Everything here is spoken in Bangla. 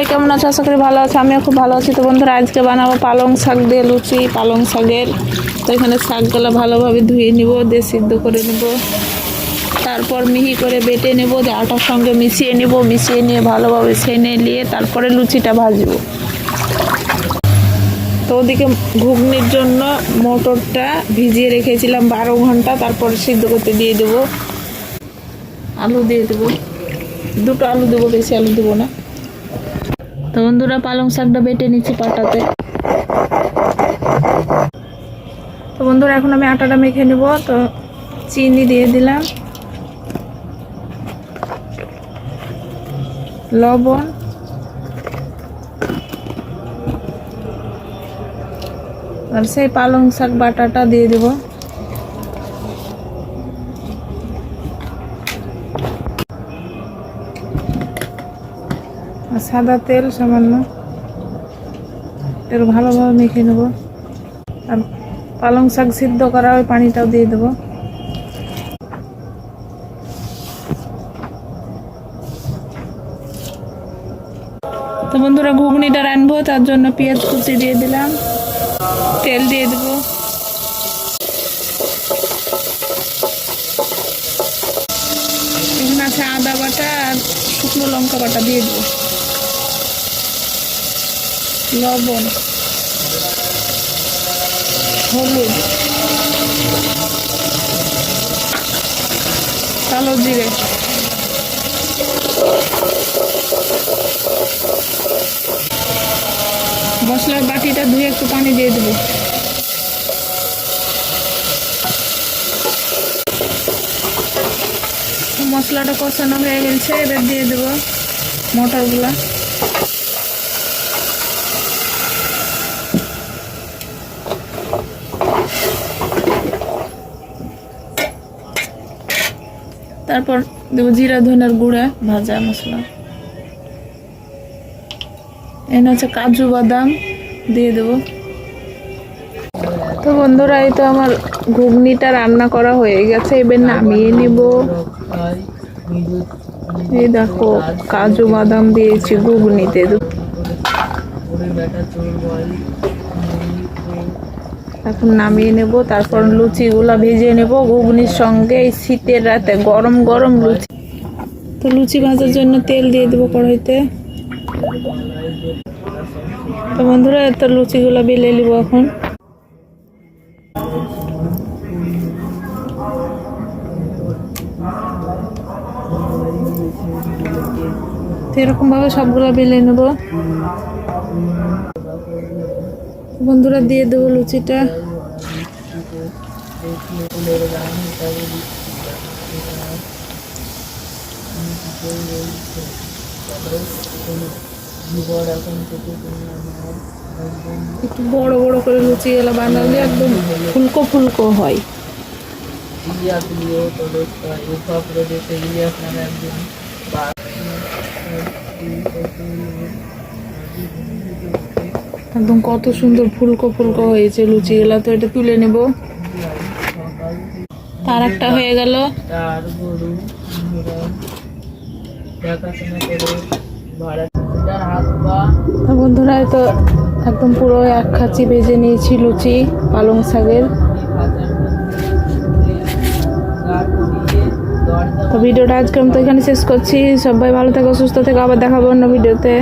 সবাই কেমন আছে? আশা করি ভালো আছে। আমিও খুব ভালো আছি। তো বন্ধুরা, আজকে বানাবো পালং শাক দিয়ে লুচি, পালং শাকের। তো এখানে শাকগুলো ভালোভাবে ধুয়ে নিব, দিয়ে সিদ্ধ করে নেব। তারপর মিহি করে বেটে নেব, দিয়ে আটার সঙ্গে মিশিয়ে নেব। মিশিয়ে নিয়ে ভালোভাবে ছেনে নিয়ে তারপরে লুচিটা ভাজবো। তো ওদিকে ঘুগনির জন্য মোটরটা ভিজিয়ে রেখেছিলাম বারো ঘণ্টা। তারপর সিদ্ধ করতে দিয়ে দেবো। আলু দিয়ে দেবো। দুটো আলু দেবো, বেশি আলু দেবো না। তো বন্ধুরা পালং শাকটা বেটে নিচ্ছি পাটাতে। তো বন্ধুরা, এখন আমি আটাটা মেখে নেব, তো চিনি দিয়ে দিলাম। লবণ। আর সেই পালং শাক বাটাটা দিয়ে দেব। আর সাদা তেল সামান্য। এর ভালোভাবে মেখে নেব। আর পালং শাক সিদ্ধ করা ওই পানিটাও দিয়ে দেবো। তো বন্ধুরা, ঘুগনিটা রানবো তার জন্য পেঁয়াজ কুচি দিয়ে দিলাম। তেল দিয়ে দেবো। এখানে আছে আদা বাটা আর শুকনো লঙ্কা বাটা দিয়ে দেবো। লবণ, হলুদ, কালো জিরে। মশলার বাটিটা ধুয়ে একটু পানি দিয়ে দেবো। মশলাটা কষানো হয়ে গেছে, এবার দিয়ে দেবো মটরগুলা। তারপর দেবো জিরা ধনের গুঁড়া, ভাজা মশলা। এখানে হচ্ছে কাজু বাদাম দিয়ে দেবো। তো বন্ধুরা, এই তো আমার ঘুগনিটা রান্না করা হয়ে গেছে। এবার নামিয়ে নিব। এই দেখো, কাজু বাদাম দিয়েছি, ঘুগনিতে এখন নামিয়ে নেব, তারপর লুচিগুলা ভেজে নেব। ঘুগনির সঙ্গে এই শীতের রাতে গরম গরম লুচি। তো লুচি ভাজার জন্য তেল দিয়ে দেবো কড়াইতে। তো বন্ধুরা, এত লুচিগুলো বেলে নিব এখন। এরকম ভাবে সবগুলো বেলে নেব। বন্ধুরা দিয়ে দেবো লুচিটা। একটু বড় বড় করে লুচি গুলো বানালে একদম ফুলকো ফুলকো হয়। লিও একদম কত সুন্দর ফুলকো ফুলকো হয়েছে, লুচি গুলা তো এটা তুলে নেব। তার একটা হয়ে গেল। বন্ধুরা তো একদম পুরো এক খাঁচি ভেজে নিয়েছি লুচি, পালং শাকের। তো ভিডিওটা আজকে আমি তো এখানে শেষ করছি। সবাই ভালো থেকো, সুস্থ থেকো, আবার দেখাবো অন্য ভিডিওতে।